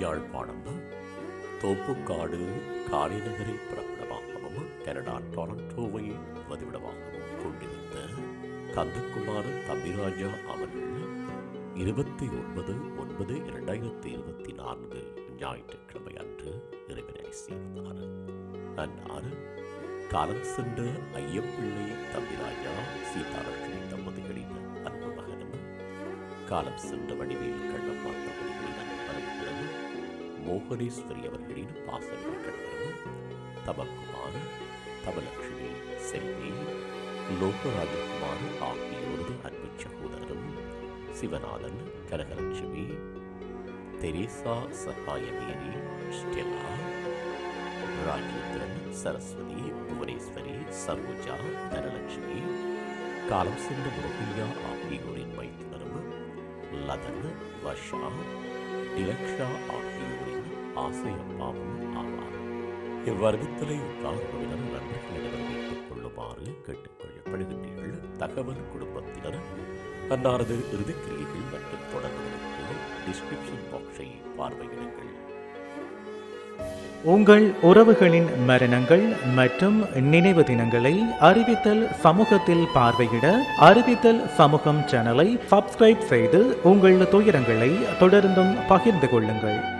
யாழ்ப்பாணம் தோப்புக்காடு காரைநகரை பிறப்பிடமாகவும் கனடா டொரண்டோவை வதிவிடமாகவும் கொண்டிருந்த கந்தகுமார் தம்பிராஜா அவர்கள் இருபத்தி ஒன்பது ஒன்பது இரண்டாயிரத்தி இருபத்தி நான்கு ஞாயிற்றுக்கிழமை அன்று இறைவனை சேர்ந்தார். அன்னார் காலம் சென்ற ஐயப்பிள்ளை தம்பிராஜா சீதாலட்சுமி தம்பதிகளின் அன்பு மகனும் காலம் சென்ற வடிவேல் கண்ணம்மா தம்பதிகளின் மோகனேஸ்வரி அவர்களின் பாசன கணவரும் தமக்குமார் தமலட்சுமி செல்வி லோகராஜகுமார் ஆகியோரது அன்பு சகோதரரும் சிவநாதன் கனகலட்சுமி தெரேசா சகாயமேரி ஸ்டெலா ராஜேந்திரன் சரஸ்வதி புவனேஸ்வரி சரோஜா தனலட்சுமி காலம் சென்ற முருகையா ஆகியோரின் மைத்துனரும் லதன் வர்ஷா டிலக்ஷா ஆகியோரின் ஆசையப்பாவும் ஆவார். இவ்வருகத்திலே உற்றார்வினர் நண்பர்களிடம் வைத்துக் கொள்ளுமாறு கேட்டுக்கொள்ளப்படுகின்றீர்கள் தகவல் குடும்பத்தினர் தன்னாரது இறுதிக்கிரியைகள் மற்றும் தொடர்புகளுக்கு டிஸ்கிரிப்ஷன் பாக்ஸை பார்வையிடுங்கள். உங்கள் உறவுகளின் மரணங்கள் மற்றும் நினைவு தினங்களை அறிவித்தல் சமூகத்தில் பார்வையிட அறிவித்தல் சமூகம் சேனலை சப்ஸ்கிரைப் செய்து உங்கள் துயரங்களை தொடர்ந்தும் பகிர்ந்து கொள்ளுங்கள்.